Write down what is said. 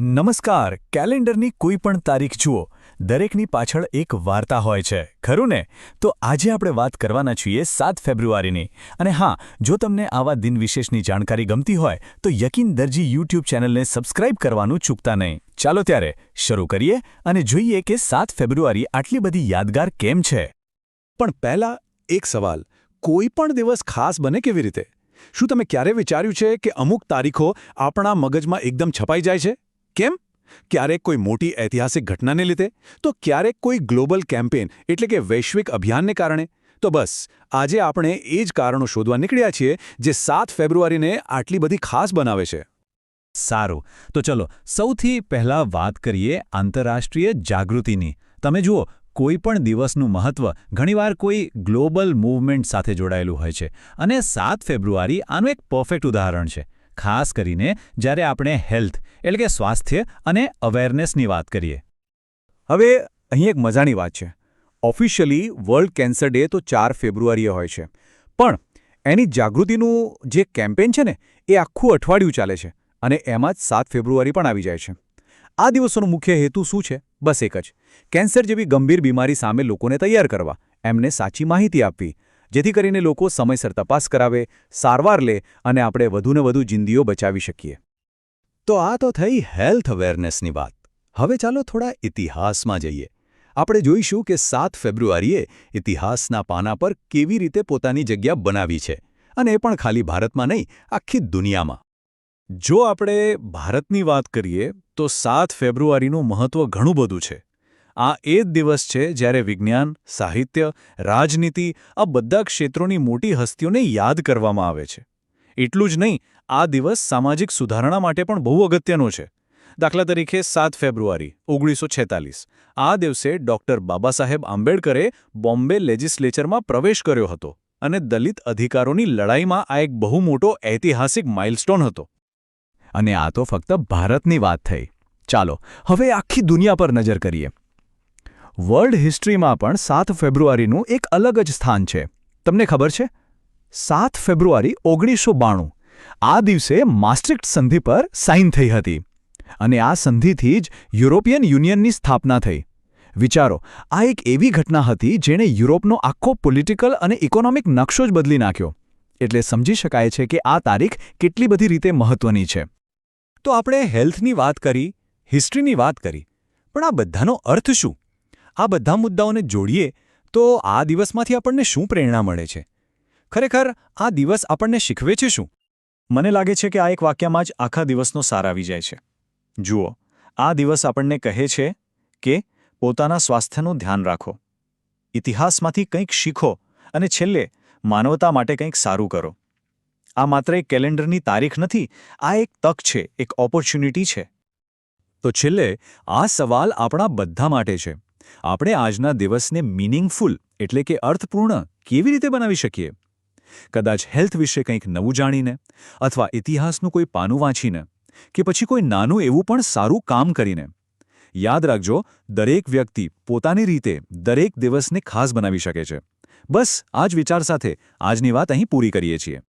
નમસ્કાર, કેલેન્ડરની કોઈ પણ તારીખ જુઓ. દરેકની પાછળ એક વાર્તા હોય છે, ખરું ને? તો આજે આપણે વાત કરવાના છીએ સાત ફેબ્રુઆરીની. અને હા, જો તમને આવા દિન વિશેષની જાણકારી ગમતી હોય, તો યકીન દરજી યુટ્યુબ ચેનલને સબસ્ક્રાઇબ કરવાનું ચૂકતા નહીં. ચાલો ત્યારે શરૂ કરીએ અને જોઈએ કે સાત ફેબ્રુઆરી આટલી બધી યાદગાર કેમ છે? પણ પહેલા એક સવાલ. કોઈ પણ દિવસ ખાસ બને કેવી રીતે? શું તમે ક્યારે વિચાર્યું છે કે અમુક તારીખો આપણા મગજમાં એકદમ છપાઈ જાય છે? કેમ? ક્યારેક કોઈ મોટી ઐતિહાસિક ઘટનાને લીધે? તો ક્યારેક કોઈ ગ્લોબલ કેમ્પેન એટલે કે વૈશ્વિક અભિયાનને કારણે? તો બસ, આજે આપણે એ જ કારણો શોધવા નીકળ્યા છીએ જે સાત ફેબ્રુઆરીને આટલી બધી ખાસ બનાવે છે. સારું, તો ચલો, સૌથી પહેલાં વાત કરીએ આંતરરાષ્ટ્રીય જાગૃતિની. તમે જુઓ, કોઈ પણ દિવસનું મહત્વ ઘણીવાર કોઈ ગ્લોબલ મૂવમેન્ટ સાથે જોડાયેલું હોય છે. અને સાત ફેબ્રુઆરી આનું એક પરફેક્ટ ઉદાહરણ છે. ખાસ કરીને જ્યારે આપણે હેલ્થ એટલે કે સ્વાસ્થ્ય અને અવેરનેસની વાત કરીએ. હવે અહીં એક મજાની વાત છે. ઓફિશિયલી વર્લ્ડ કેન્સર ડે તો ચાર ફેબ્રુઆરીએ હોય છે. પણ એની જાગૃતિનું જે કેમ્પેન છે ને, એ આખું અઠવાડિયું ચાલે છે અને એમાં જ સાત ફેબ્રુઆરી પણ આવી જાય છે. આ દિવસોનો મુખ્ય હેતુ શું છે? બસ એક જ. કેન્સર જેવી ગંભીર બીમારી સામે લોકોને તૈયાર કરવા. એમને સાચી માહિતી આપવી. જેથી કરીને લોકો સમયસર તપાસ કરાવે, સારવાર લે અને આપણે વધુને વધુ જિંદગીઓ બચાવી શકીએ. તો આ તો થઈ હેલ્થ અવેરનેસની વાત. હવે ચાલો થોડા ઇતિહાસમાં જઈએ. આપણે જોઈશું કે સાત ફેબ્રુઆરીએ ઇતિહાસના પાના પર કેવી રીતે પોતાની જગ્યા બનાવી છે અને એ પણ ખાલી ભારતમાં નહીં, આખી દુનિયામાં. જો આપણે ભારતની વાત કરીએ, તો સાત ફેબ્રુઆરીનું મહત્વ ઘણું બધું છે. આ એ જ દિવસ છે જ્યારે વિજ્ઞાન, સાહિત્ય, રાજનીતિ આ બધા ક્ષેત્રોની મોટી હસ્તીઓને યાદ કરવામાં આવે છે. એટલું જ નહીં, આ દિવસ સામાજિક સુધારણા માટે પણ બહુ અગત્યનો છે. દાખલા તરીકે સાત ફેબ્રુઆરી, ઓગણીસો આ દિવસે ડોક્ટર બાબા સાહેબ આંબેડકરે બોમ્બે લેજિસ્લેચરમાં પ્રવેશ કર્યો હતો અને દલિત અધિકારોની લડાઈમાં આ એક બહુ મોટો ઐતિહાસિક માઇલસ્ટોન હતો. અને આ તો ફક્ત ભારતની વાત થઈ. ચાલો, હવે આખી દુનિયા પર નજર કરીએ. વર્લ્ડ હિસ્ટ્રીમાં પણ સાત ફેબ્રુઆરીનું એક અલગ જ સ્થાન છે. તમને ખબર છે? સાત ફેબ્રુઆરી ઓગણીસો બાણું. આ દિવસે માસ્ટ્રિક્ટ સંધિ પર સાઇન થઈ હતી અને આ સંધિથી જ યુરોપિયન યુનિયનની સ્થાપના થઈ. વિચારો, આ એક એવી ઘટના હતી જેણે યુરોપનો આખો પોલિટિકલ અને ઇકોનોમિક નકશો જ બદલી નાખ્યો. એટલે સમજી શકાય છે કે આ તારીખ કેટલી બધી રીતે મહત્વની છે. તો આપણે હેલ્થની વાત કરી, હિસ્ટ્રીની વાત કરી, પણ આ બધાનો અર્થ શું? આ બધા મુદ્દાઓને જોડીએ તો આ દિવસમાંથી આપણને શું પ્રેરણા મળે છે? ખરેખર આ દિવસ આપણને શીખવે છે શું? મને લાગે છે કે આ એક વાક્યમાં જ આખા દિવસનો સાર આવી જાય છે. જુઓ, આ દિવસ આપણને કહે છે કે પોતાના સ્વાસ્થ્યનું ધ્યાન રાખો. ઇતિહાસમાંથી કંઈક શીખો અને છેલ્લે માનવતા માટે કંઈક સારું કરો. આ માત્ર એક કેલેન્ડરની તારીખ નથી, આ એક તક છે, એક ઓપોર્ચ્યુનિટી છે. તો છેલ્લે, આ સવાલ આપણા બધા માટે છે. આપણે આજના દિવસને મિનિંગફુલ એટલે કે અર્થપૂર્ણ કેવી રીતે બનાવી શકીએ? કદાચ હેલ્થ વિશે કંઈક નવું જાણીને અથવા ઇતિહાસનું કોઈ પાનું વાંચીને કે પછી કોઈ નાનું એવું પણ સારું કામ કરીને. યાદ રાખજો, દરેક વ્યક્તિ પોતાની રીતે દરેક દિવસને ખાસ બનાવી શકે છે. બસ, આ જ વિચાર સાથે આજની વાત અહીં પૂરી કરીએ છીએ.